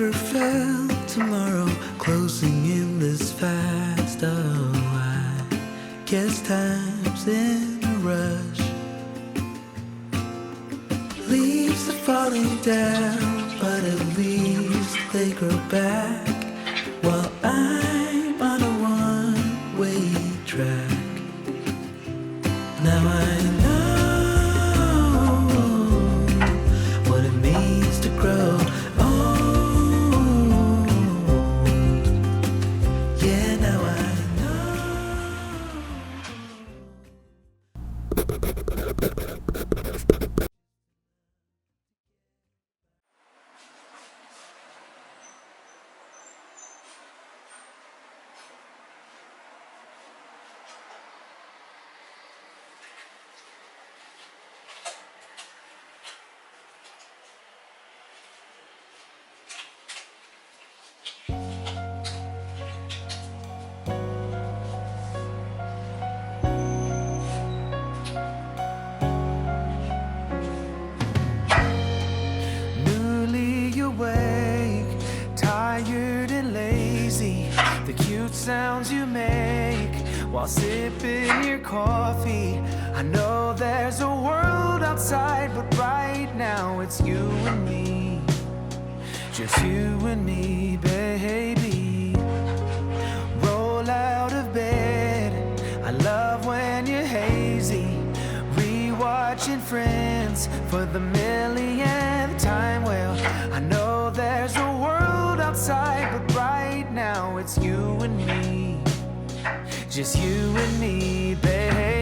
never felt tomorrow closing in this fast. Oh, I guess time's in a rush. Leaves are falling down, but at least they grow back. while sipping your coffee. I know there's a world outside, but right now it's you and me. Just you and me, baby. Roll out of bed. I love when you're hazy. Rewatching friends for the millionth time. Well, I know there's a world outside, just you and me, babe.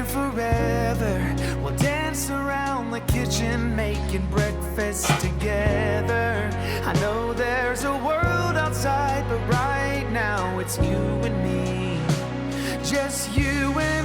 here forever. We'll dance around the kitchen, making breakfast together. I know there's a world outside, but right now it's you and me. Just you and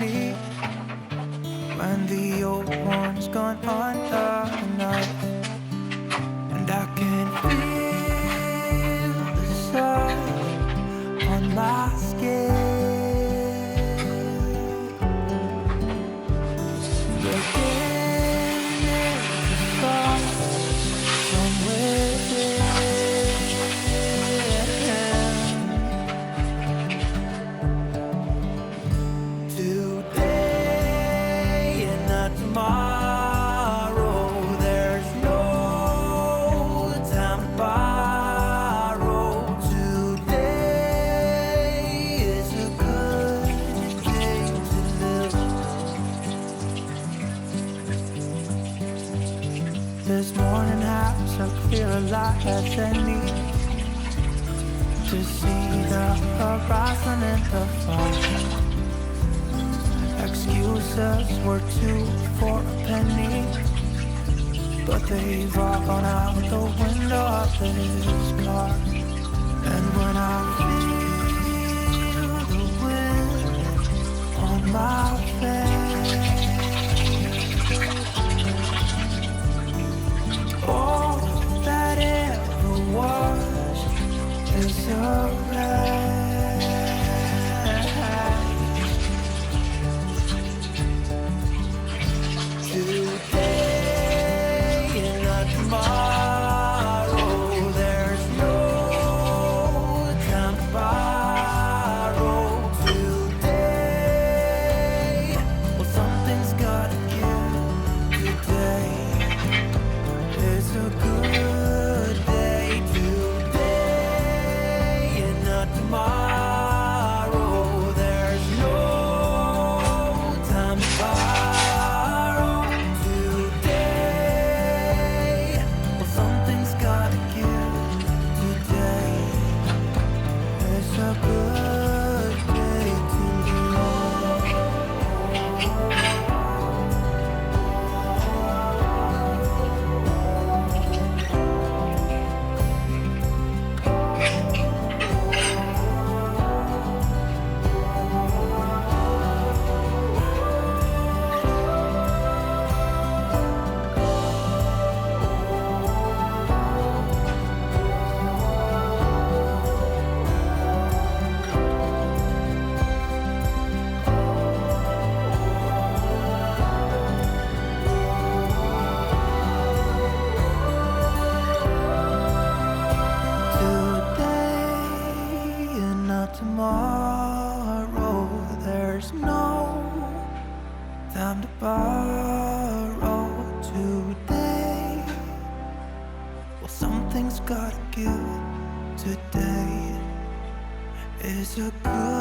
me When the old one's gone on the night This morning has a clear light as any to see the horizon and the fall. Excuses were two for a penny, but they've all gone out the window of this car. Time to borrow today. Well, something's gotta give. Today is a good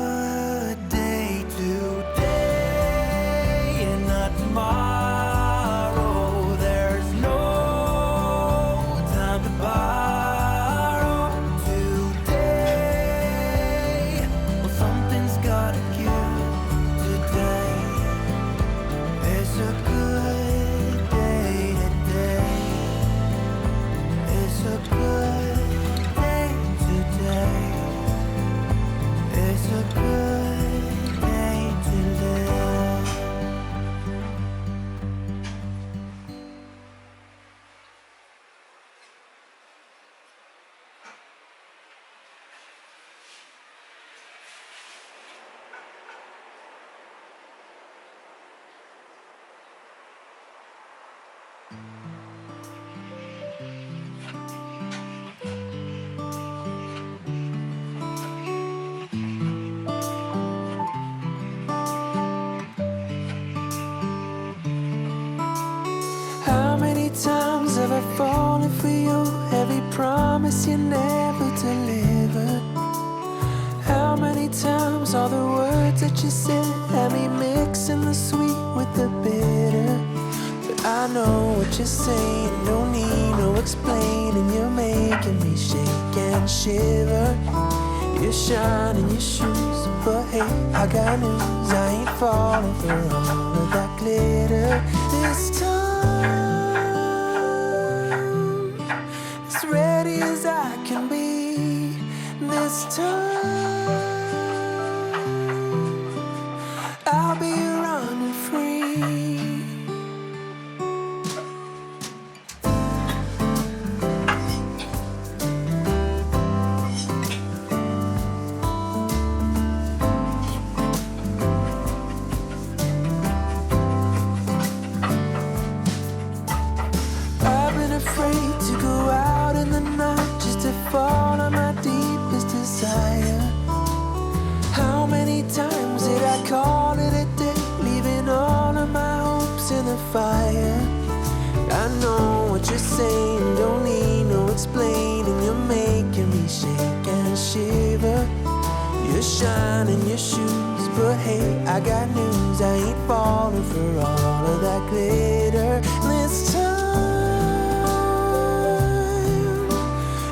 have fallen for you? Every promise you never delivered. How many times all the words that you said had me mixing the sweet with the bitter? But I know what you're saying, no need no explaining. You're making me shake and shiver. You're shining your shoes, but hey, I got news. I ain't falling for all of that glitter this time. You're shining your shoes, but hey, I got news. I ain't falling for all of that glitter. This time,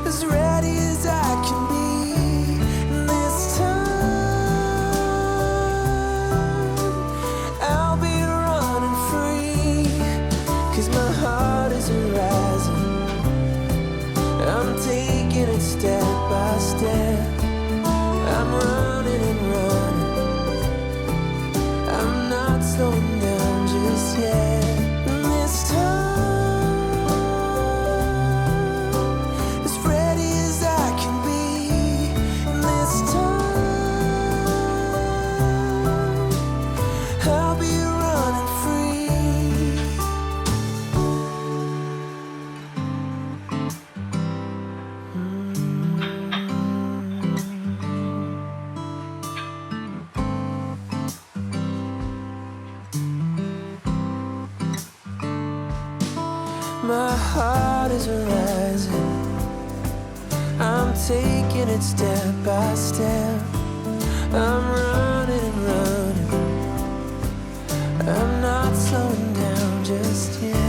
as ready as I can be. This time, I'll be running free. Cause my heart is rising. I'm taking it step by step. I'm running and running. waters are rising. I'm taking it step by step. I'm running, running. I'm not slowing down just yet.